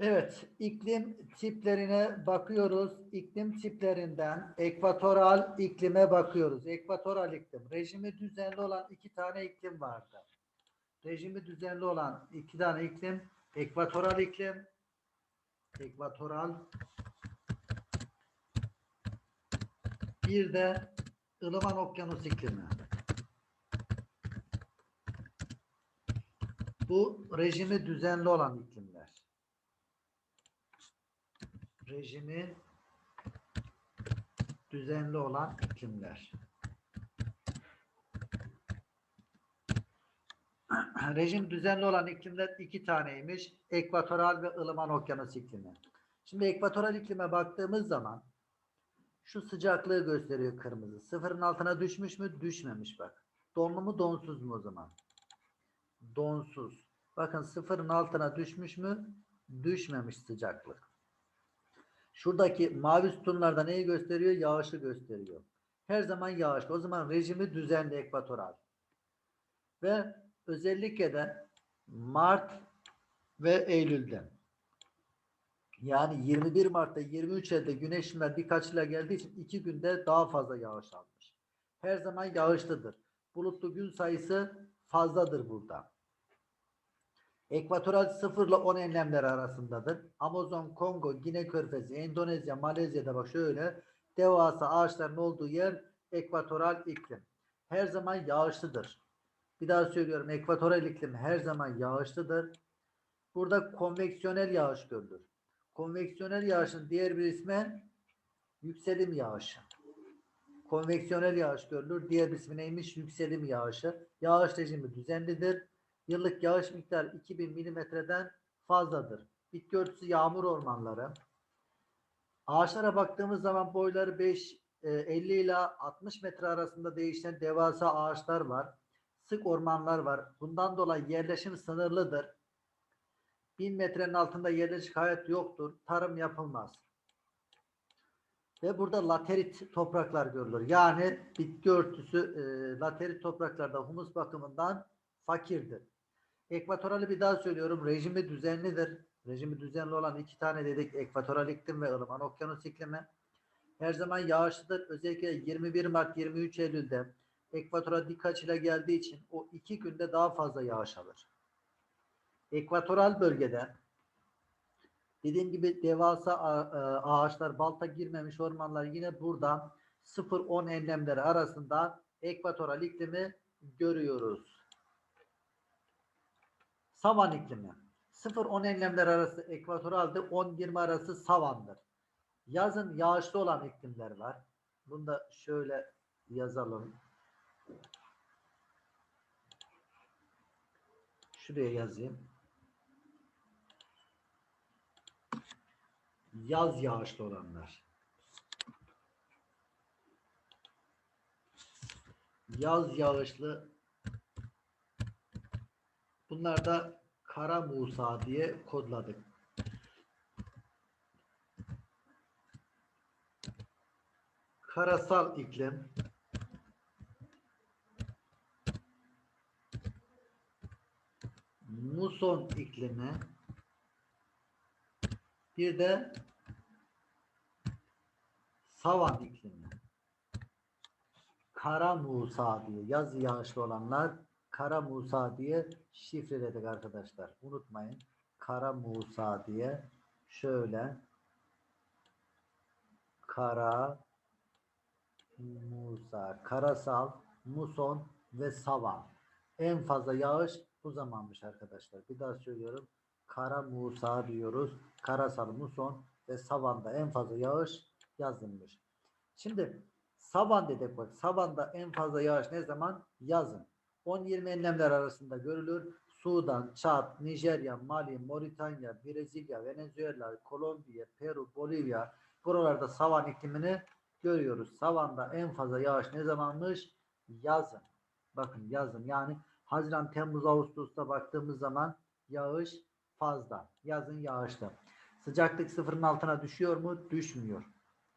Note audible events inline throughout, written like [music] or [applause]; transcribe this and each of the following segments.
Evet, iklim tiplerine bakıyoruz. İklim tiplerinden ekvatoral iklime bakıyoruz. Ekvatoral iklim. Rejimi düzenli olan iki tane iklim vardı. Rejimi düzenli olan iki tane iklim. Ekvatoral iklim. Ekvatoral. Bir de ılıman okyanus iklimi. Bu rejimi düzenli olan iklimler. Rejimi düzenli olan iklimler. [clears throat] Rejim düzenli olan iklimler iki taneymiş. Ekvatoral ve ılıman okyanus iklimi. Şimdi ekvatoral iklime baktığımız zaman şu sıcaklığı gösteriyor kırmızı. Sıfırın altına düşmüş mü? Düşmemiş bak. Donlu mu donsuz mu o zaman? Donsuz. Bakın sıfırın altına düşmüş mü? Düşmemiş sıcaklık. Şuradaki mavi sütunlarda neyi gösteriyor? Yağışı gösteriyor. Her zaman yağışlı. O zaman rejimi düzenli ekvatoral. Ve özellikle de Mart ve Eylül'de. Yani 21 Mart'ta 23 Eylül'de güneş ışınları birkaç ile geldiği için iki günde daha fazla yağış almış. Her zaman yağışlıdır. Bulutlu gün sayısı fazladır burada. Ekvatoral 0 ile 10 enlemleri arasındadır. Amazon, Kongo, Gine Körfezi, Endonezya, Malezya'da bak şöyle devasa ağaçların olduğu yer ekvatoral iklim. Her zaman yağışlıdır. Bir daha söylüyorum ekvatoral iklim her zaman yağışlıdır. Burada konveksiyonel yağış görülür. Konveksiyonel yağışın diğer bir ismi yükselim yağışı. Konveksiyonel yağış görülür. Diğer ismi neymiş? Yükselim yağışı. Yağış rejimi düzenlidir. Yıllık yağış miktarı 2000 milimetreden fazladır. Bitki örtüsü yağmur ormanları. Ağaçlara baktığımız zaman boyları 5 e, 50 ile 60 metre arasında değişen devasa ağaçlar var. Sık ormanlar var. Bundan dolayı yerleşim sınırlıdır. 1000 metrenin altında yerleşik hayat yoktur. Tarım yapılmaz. Ve burada laterit topraklar görülür. Yani bitki örtüsü e, laterit topraklarda humus bakımından fakirdir. Ekvatorali bir daha söylüyorum. Rejimi düzenlidir. Rejimi düzenli olan iki tane dedik. Ekvatoral iklim ve ılıman okyanus iklimi. Her zaman yağışlıdır. Özellikle 21 Mart 23 Eylül'de ekvatora dik açıyla geldiği için o iki günde daha fazla yağış alır. Ekvatoral bölgede dediğim gibi devasa e, ağaçlar, balta girmemiş ormanlar yine burada 0-10 enlemleri arasında ekvatoral iklimi görüyoruz. Savan iklimi. 0-10 enlemler arası ekvatoralde 10-20 arası savandır. Yazın yağışlı olan iklimler var. Bunu da şöyle yazalım. Şuraya yazayım. Yaz yağışlı olanlar. Yaz yağışlı Bunlar da Kara Musa diye kodladık. Karasal iklim Muson iklimi bir de Savan iklimi Kara Musa diye yaz yağışlı olanlar Kara Musa diye şifreledik arkadaşlar. Unutmayın. Kara Musa diye şöyle Kara Musa, Karasal, Muson ve Savan. En fazla yağış bu zamanmış arkadaşlar. Bir daha söylüyorum. Kara Musa diyoruz. Karasal, Muson ve Savan'da en fazla yağış yazılmış. Şimdi Savan dedik bak. Savan'da en fazla yağış ne zaman? Yazın. 10-20 enlemler arasında görülür. Sudan, Çad, Nijerya, Mali, Moritanya, Brezilya, Venezuela, Kolombiya, Peru, Bolivya buralarda savan iklimini görüyoruz. Savanda en fazla yağış ne zamanmış? Yazın. Bakın yazın yani Haziran, Temmuz, Ağustos'ta baktığımız zaman yağış fazla. Yazın yağışlı. Sıcaklık sıfırın altına düşüyor mu? Düşmüyor.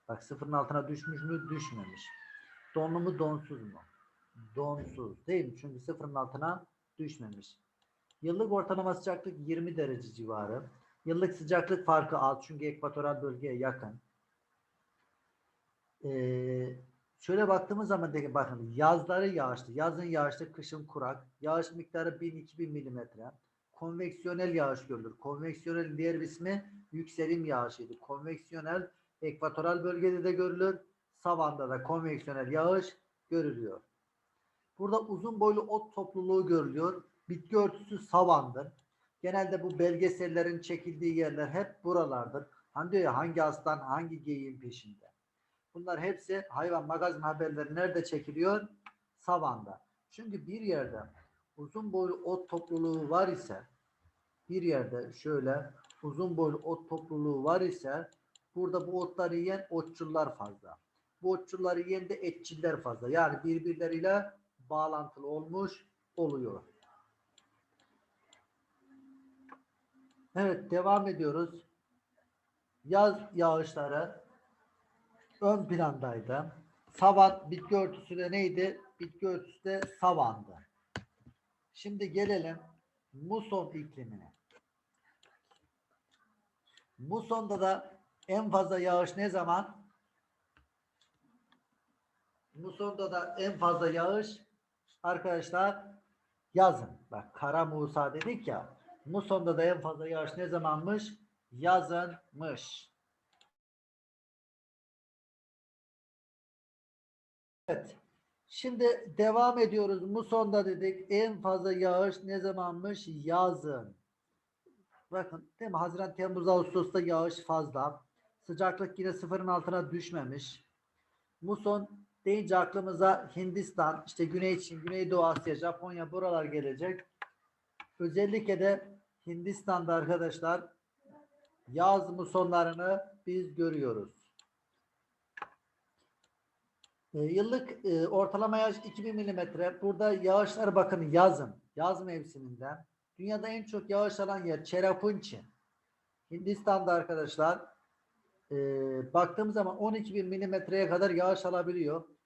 Bak sıfırın altına düşmüş mü? Düşmemiş. Donlu mu? Donsuz mu? Donsuz değil mi? Çünkü sıfırın altına düşmemiş. Yıllık ortalama sıcaklık 20 derece civarı. Yıllık sıcaklık farkı az çünkü ekvatoral bölgeye yakın. Ee, şöyle baktığımız zaman de, bakın yazları yağışlı, yazın yağışlı, kışın kurak. Yağış miktarı 1000-2000 milimetre. Konveksiyonel yağış görülür. Konveksiyonel diğer ismi yükselim yağışıydı. Konveksiyonel ekvatoral bölgede de görülür. Savanda da konveksiyonel yağış görülüyor. Burada uzun boylu ot topluluğu görülüyor. Bitki örtüsü savandır. Genelde bu belgesellerin çekildiği yerler hep buralardır. Hani diyor ya hangi aslan hangi geyiğin peşinde. Bunlar hepsi hayvan magazin haberleri nerede çekiliyor? Savanda. Çünkü bir yerde uzun boylu ot topluluğu var ise bir yerde şöyle uzun boylu ot topluluğu var ise burada bu otları yiyen otçullar fazla. Bu otçulları yiyen de etçiller fazla. Yani birbirleriyle bağlantılı olmuş oluyor. Evet devam ediyoruz. Yaz yağışları ön plandaydı. Savan bitki örtüsü de neydi? Bitki örtüsü de savandı. Şimdi gelelim muson iklimine. Muson'da da en fazla yağış ne zaman? Muson'da da en fazla yağış arkadaşlar yazın. Bak Kara Musa dedik ya. Muson'da da en fazla yağış ne zamanmış? Yazınmış. Evet. Şimdi devam ediyoruz. Muson'da dedik en fazla yağış ne zamanmış? Yazın. Bakın değil mi? Haziran, Temmuz, Ağustos'ta yağış fazla. Sıcaklık yine sıfırın altına düşmemiş. Muson deyince aklımıza Hindistan, işte Güney Çin, Güneydoğu Asya, Japonya buralar gelecek. Özellikle de Hindistan'da arkadaşlar yaz musonlarını biz görüyoruz. E, yıllık e, ortalama yağış 2000 milimetre. Burada yağışlar bakın yazın, yaz mevsiminden. Dünyada en çok yağış alan yer Cherrapunchi. Hindistan'da arkadaşlar e, baktığımız zaman 12 bin milimetreye kadar yağış alabiliyor.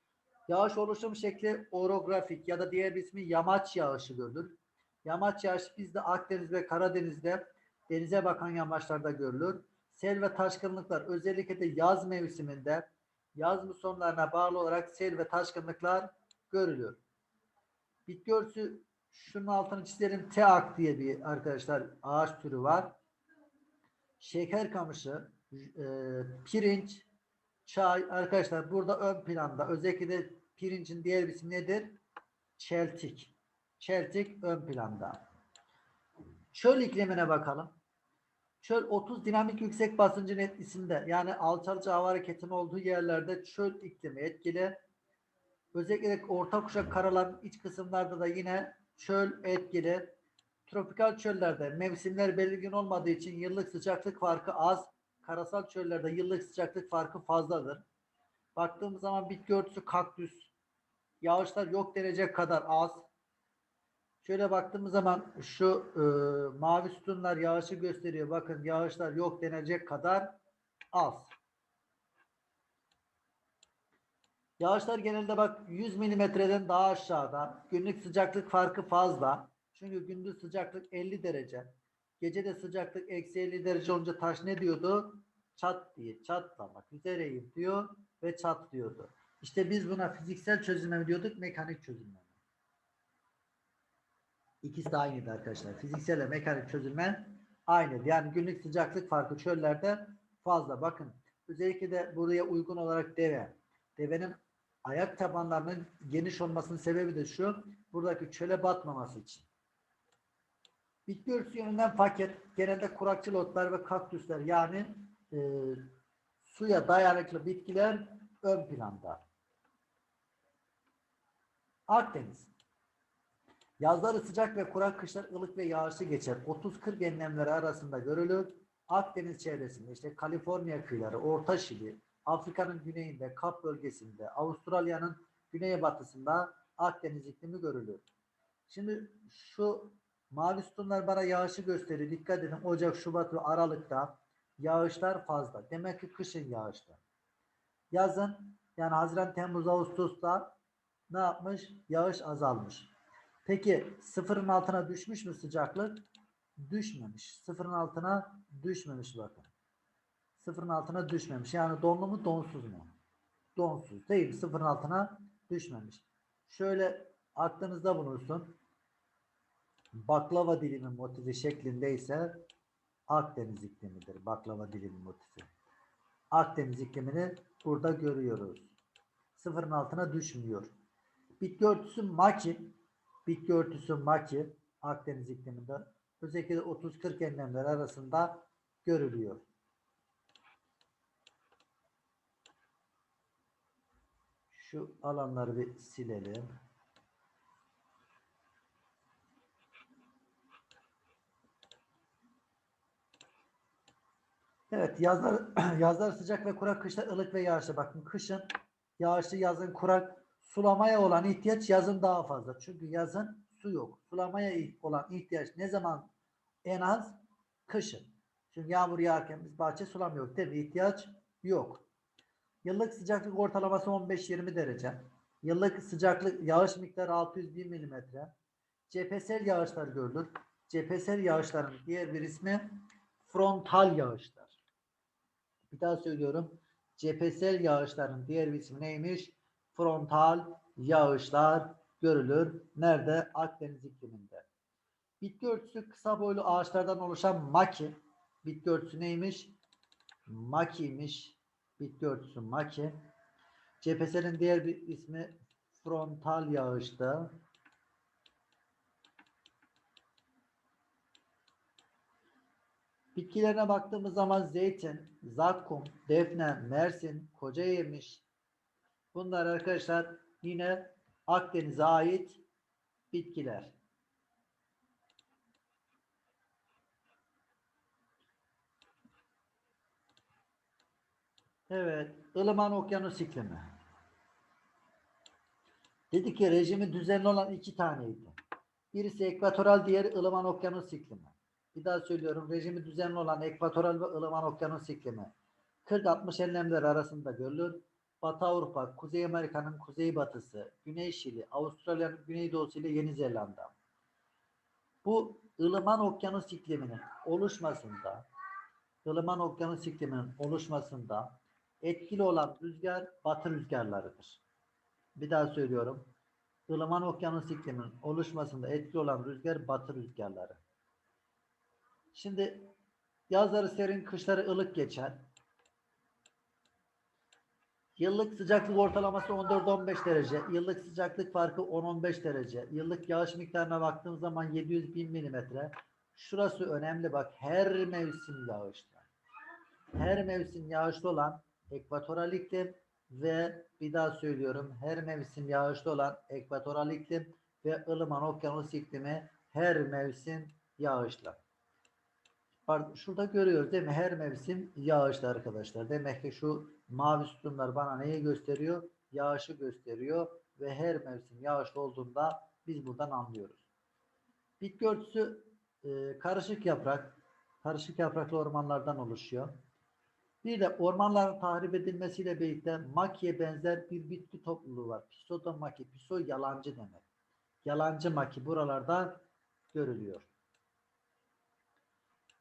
Yağış oluşum şekli orografik ya da diğer bir ismi yamaç yağışı görülür. Yamaç yağışı bizde Akdeniz ve Karadeniz'de denize bakan yamaçlarda görülür. Sel ve taşkınlıklar özellikle de yaz mevsiminde yaz musonlarına bağlı olarak sel ve taşkınlıklar görülür. Bitki örtüsü şunun altını çizelim. Teak diye bir arkadaşlar ağaç türü var. Şeker kamışı, e, pirinç, çay arkadaşlar burada ön planda. Özellikle de pirincin diğer ismi nedir? Çeltik. Çeltik ön planda. Çöl iklimine bakalım. Çöl 30 dinamik yüksek basıncın etkisinde yani alçalca hava hareketinin olduğu yerlerde çöl iklimi etkili. Özellikle orta kuşak karaların iç kısımlarda da yine çöl etkili. Tropikal çöllerde mevsimler belirgin olmadığı için yıllık sıcaklık farkı az. Karasal çöllerde yıllık sıcaklık farkı fazladır. Baktığımız zaman bitki örtüsü kaktüs. Yağışlar yok denecek kadar az. Şöyle baktığımız zaman şu e, mavi sütunlar yağışı gösteriyor. Bakın yağışlar yok denecek kadar az. Yağışlar genelde bak 100 milimetreden daha aşağıda. Günlük sıcaklık farkı fazla. Çünkü gündüz sıcaklık 50 derece. Gece de sıcaklık eksi 50 derece olunca taş ne diyordu? Çat diye çatlamak üzereyim diyor ve çat diyordu. İşte biz buna fiziksel çözülme diyorduk, mekanik çözülme. İkisi de aynıydı arkadaşlar. Fiziksel ve mekanik çözülme aynı. Yani günlük sıcaklık farkı çöllerde fazla. Bakın özellikle de buraya uygun olarak deve. Devenin ayak tabanlarının geniş olmasının sebebi de şu. Buradaki çöle batmaması için. Bitki örtüsü yönünden fakir. Genelde kurakçıl otlar ve kaktüsler yani e, suya dayanıklı bitkiler ön planda. Akdeniz. Yazları sıcak ve kurak, kışlar ılık ve yağışlı geçer. 30-40 enlemleri arasında görülür. Akdeniz çevresinde işte Kaliforniya kıyıları, Orta Şili, Afrika'nın güneyinde, Kap bölgesinde, Avustralya'nın güneybatısında Akdeniz iklimi görülür. Şimdi şu mavi sütunlar bana yağışı gösteriyor. Dikkat edin Ocak, Şubat ve Aralık'ta yağışlar fazla. Demek ki kışın yağışlı. Yazın yani Haziran, Temmuz, Ağustos'ta ne yapmış? Yağış azalmış. Peki sıfırın altına düşmüş mü sıcaklık? düşmemiş. Sıfırın altına düşmemiş bakın. Sıfırın altına düşmemiş. Yani donlu mu donsuz mu? Donsuz değil. Sıfırın altına düşmemiş. Şöyle aklınızda bulunsun. Baklava dilimi motifi şeklindeyse Akdeniz iklimidir. Baklava dilimi motifi. Akdeniz iklimini burada görüyoruz. Sıfırın altına düşmüyor. Bitki örtüsü maki. Bitki örtüsü maki. Akdeniz ikliminde özellikle 30-40 enlemler arasında görülüyor. Şu alanları bir silelim. Evet yazlar [clears throat] yazlar sıcak ve kurak kışlar ılık ve yağışlı. Bakın kışın yağışlı yazın kurak sulamaya olan ihtiyaç yazın daha fazla. Çünkü yazın su yok. Sulamaya olan ihtiyaç ne zaman en az? Kışın. Çünkü yağmur yağarken biz bahçe sulamıyoruz değil mi? İhtiyaç yok. Yıllık sıcaklık ortalaması 15-20 derece. Yıllık sıcaklık yağış miktarı 601 milimetre. Cephesel yağışlar görülür. Cephesel yağışların diğer bir ismi frontal yağışlar. Bir daha söylüyorum. Cephesel yağışların diğer ismi neymiş? Frontal yağışlar görülür. Nerede? Akdeniz ikliminde. Bitki örtüsü kısa boylu ağaçlardan oluşan maki. Bitki örtüsü neymiş? Maki'ymiş. Bitki örtüsü maki. Cepheselin diğer bir ismi frontal yağıştı. Bitkilerine baktığımız zaman zeytin, zakkum, defne, mersin, koca yemiş. Bunlar arkadaşlar yine Akdeniz'e ait bitkiler. Evet, ılıman okyanus iklimi. Dedi ki rejimi düzenli olan iki taneydi. Birisi ekvatoral, diğeri ılıman okyanus iklimi. Bir daha söylüyorum. Rejimi düzenli olan ekvatoral ve ılıman okyanus iklimi 40-60 enlemler arasında görülür. Batı Avrupa, Kuzey Amerika'nın kuzeybatısı, Güney Şili, Avustralya'nın güneydoğusu ile Yeni Zelanda. Bu ılıman okyanus ikliminin oluşmasında ılıman okyanus ikliminin oluşmasında etkili olan rüzgar batı rüzgarlarıdır. Bir daha söylüyorum. ılıman okyanus ikliminin oluşmasında etkili olan rüzgar batı rüzgarları. Şimdi yazları serin, kışları ılık geçer. Yıllık sıcaklık ortalaması 14-15 derece. Yıllık sıcaklık farkı 10-15 derece. Yıllık yağış miktarına baktığım zaman 700 bin milimetre. Şurası önemli bak. Her mevsim yağışlı. Her mevsim yağışlı olan ekvatoral iklim ve bir daha söylüyorum her mevsim yağışlı olan ekvatoral iklim ve ılıman okyanus iklimi her mevsim yağışlı. Pardon, şurada görüyoruz değil mi? Her mevsim yağışlı arkadaşlar. Demek ki şu mavi sütunlar bana neyi gösteriyor? Yağışı gösteriyor ve her mevsim yağışlı olduğunda biz buradan anlıyoruz. Bitki örtüsü e, karışık yaprak, karışık yapraklı ormanlardan oluşuyor. Bir de ormanların tahrip edilmesiyle birlikte makiye benzer bir bitki topluluğu var. Pisodomaki, piso yalancı demek. Yalancı maki buralarda görülüyor.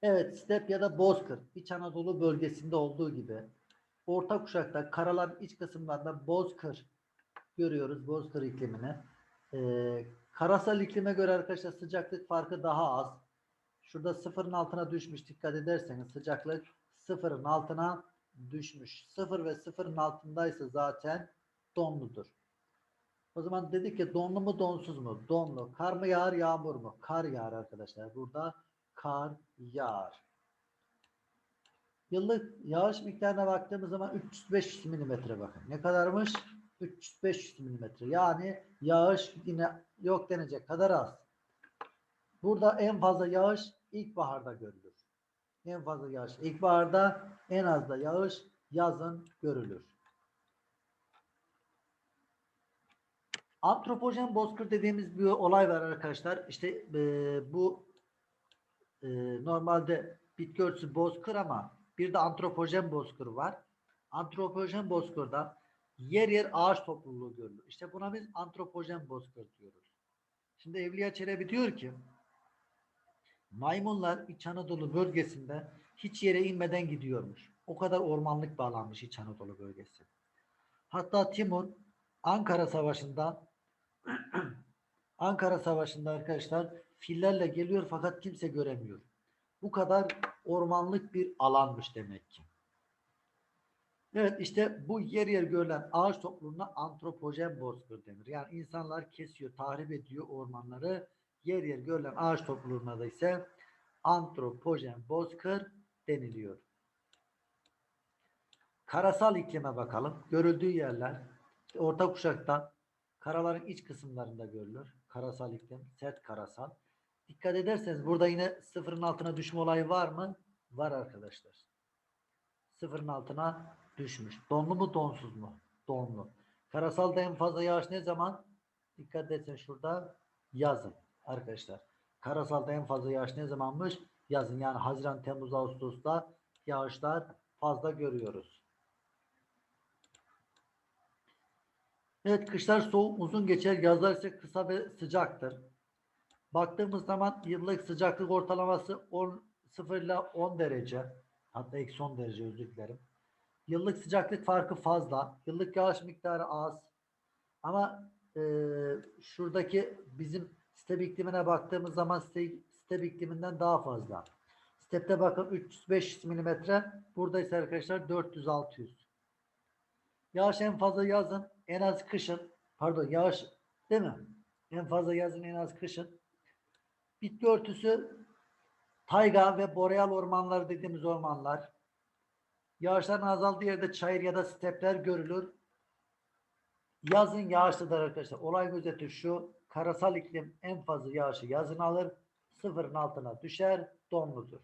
Evet, step ya da bozkır. İç Anadolu bölgesinde olduğu gibi orta kuşakta karaların iç kısımlarında bozkır görüyoruz. Bozkır iklimini. Ee, karasal iklime göre arkadaşlar sıcaklık farkı daha az. Şurada sıfırın altına düşmüş. Dikkat ederseniz sıcaklık sıfırın altına düşmüş. Sıfır ve sıfırın altındaysa zaten donludur. O zaman dedik ki donlu mu donsuz mu? Donlu. Kar mı yağar yağmur mu? Kar yağar arkadaşlar. Burada kar yağar. Yıllık yağış miktarına baktığımız zaman 300-500 milimetre bakın. Ne kadarmış? 300-500 milimetre. Yani yağış yine yok denecek kadar az. Burada en fazla yağış ilkbaharda görülür. En fazla yağış ilkbaharda, en az da yağış yazın görülür. Antropojen bozkır dediğimiz bir olay var arkadaşlar. İşte e, bu e, normalde bitki örtüsü bozkır ama bir de antropojen bozkır var. Antropojen bozkırda yer yer ağaç topluluğu görülür. İşte buna biz antropojen bozkır diyoruz. Şimdi Evliya Çelebi diyor ki Maymunlar İç Anadolu bölgesinde hiç yere inmeden gidiyormuş. O kadar ormanlık bağlanmış İç Anadolu bölgesi. Hatta Timur Ankara Savaşı'nda [clears throat] Ankara Savaşı'nda arkadaşlar fillerle geliyor fakat kimse göremiyor. Bu kadar ormanlık bir alanmış demek ki. Evet işte bu yer yer görülen ağaç topluluğuna antropojen bozkır denir. Yani insanlar kesiyor, tahrip ediyor ormanları. Yer yer görülen ağaç topluluğuna da ise antropojen bozkır deniliyor. Karasal iklime bakalım. Görüldüğü yerler orta kuşakta karaların iç kısımlarında görülür. Karasal iklim, sert karasal. Dikkat ederseniz burada yine sıfırın altına düşme olayı var mı? Var arkadaşlar. Sıfırın altına düşmüş. Donlu mu donsuz mu? Donlu. Karasalda en fazla yağış ne zaman? Dikkat ederseniz şurada yazın arkadaşlar. Karasalda en fazla yağış ne zamanmış? Yazın yani Haziran, Temmuz, Ağustos'ta yağışlar fazla görüyoruz. Evet kışlar soğuk uzun geçer. Yazlar ise kısa ve sıcaktır. Baktığımız zaman yıllık sıcaklık ortalaması 10, 0 ile 10 derece. Hatta eksi 10 derece özür dilerim. Yıllık sıcaklık farkı fazla. Yıllık yağış miktarı az. Ama e, şuradaki bizim step iklimine baktığımız zaman step, ikliminden daha fazla. Step'te bakın 300-500 milimetre. Burada ise arkadaşlar 400-600. Yağış en fazla yazın, en az kışın. Pardon yağış değil mi? En fazla yazın, en az kışın. Bitki örtüsü tayga ve boreal ormanlar dediğimiz ormanlar. Yağışların azaldığı yerde çayır ya da stepler görülür. Yazın yağışlıdır arkadaşlar. Olay gözeti şu. Karasal iklim en fazla yağışı yazın alır. Sıfırın altına düşer. Donludur.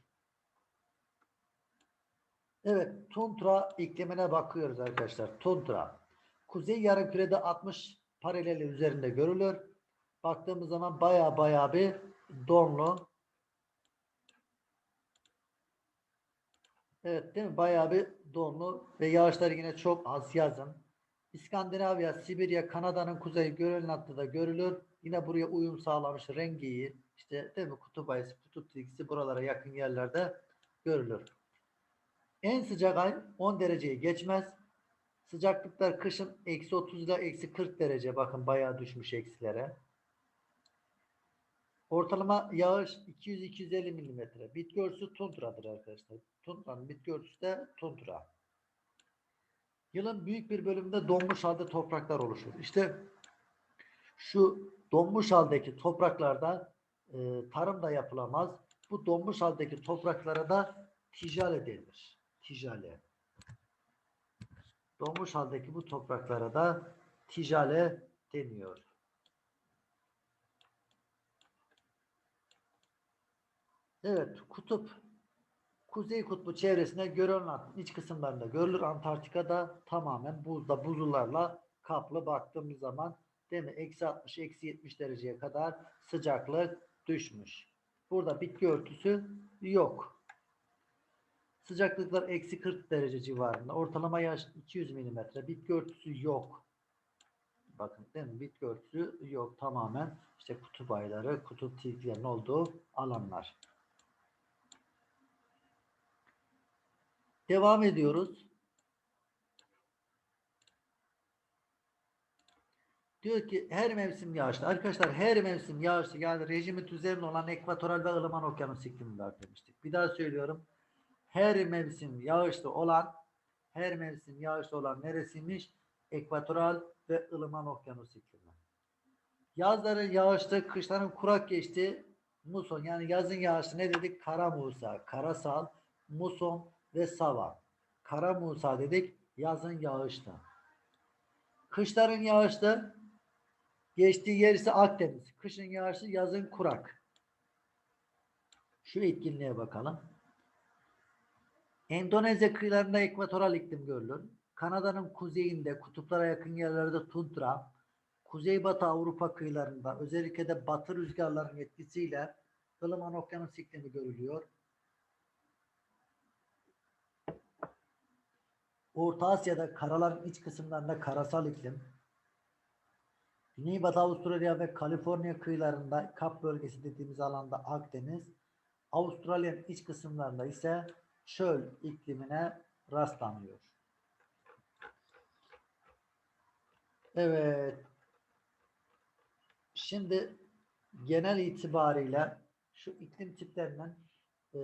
Evet. Tundra iklimine bakıyoruz arkadaşlar. Tundra. Kuzey yarımkürede 60 paraleli üzerinde görülür. Baktığımız zaman baya baya bir donlu. Evet değil mi? Bayağı bir donlu ve yağışlar yine çok az yazın. İskandinavya, Sibirya, Kanada'nın kuzeyi Grönland'da görülür. Yine buraya uyum sağlamış rengi işte değil mi? Kutup ayısı, kutup tilkisi buralara yakın yerlerde görülür. En sıcak ay 10 dereceyi geçmez. Sıcaklıklar kışın eksi 30 ile eksi 40 derece. Bakın bayağı düşmüş eksilere. Ortalama yağış 200-250 milimetre. Bitki örtüsü tundradır arkadaşlar. Tundra'nın bitki örtüsü de tundra. Yılın büyük bir bölümünde donmuş halde topraklar oluşur. İşte şu donmuş haldeki topraklarda e, tarım da yapılamaz. Bu donmuş haldeki topraklara da ticale denir. Ticale. Donmuş haldeki bu topraklara da ticale deniyor. Evet, kutup. Kuzey kutbu çevresinde Grönland iç kısımlarında görülür. Antarktika'da tamamen buzda, buzullarla kaplı baktığımız zaman değil mi? Eksi 60, eksi 70 dereceye kadar sıcaklık düşmüş. Burada bitki örtüsü yok. Sıcaklıklar eksi 40 derece civarında. Ortalama yaş 200 milimetre. Bitki örtüsü yok. Bakın değil mi? Bitki örtüsü yok. Tamamen işte kutup ayları, kutup tilkilerin olduğu alanlar. Devam ediyoruz. Diyor ki her mevsim yağışlı. Arkadaşlar her mevsim yağışlı yani rejimi üzerinde olan ekvatoral ve ılıman okyanus iklimi var demiştik. Bir daha söylüyorum. Her mevsim yağışlı olan her mevsim yağışlı olan neresiymiş? Ekvatoral ve ılıman okyanus iklimi. Yazların yağışlı, kışların kurak geçti. Muson yani yazın yağışlı ne dedik? Kara Musa, karasal, muson, ve Sava. Kara Musa dedik yazın yağışta. Kışların yağışta geçtiği yer ise Akdeniz. Kışın yağışı yazın kurak. Şu etkinliğe bakalım. Endonezya kıyılarında ekvatoral iklim görülür. Kanada'nın kuzeyinde kutuplara yakın yerlerde tundra, Kuzeybatı Avrupa kıyılarında özellikle de batı rüzgarların etkisiyle ılıman okyanus iklimi görülüyor. Orta Asya'da karaların iç kısımlarında karasal iklim, Güneybatı Avustralya ve Kaliforniya kıyılarında Kap bölgesi dediğimiz alanda Akdeniz, Avustralya'nın iç kısımlarında ise çöl iklimine rastlanıyor. Evet. Şimdi genel itibariyle şu iklim tiplerinin e,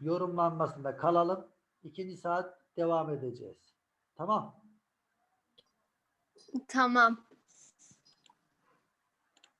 yorumlanmasında kalalım. İkinci saat devam edeceğiz. Tamam. Tamam.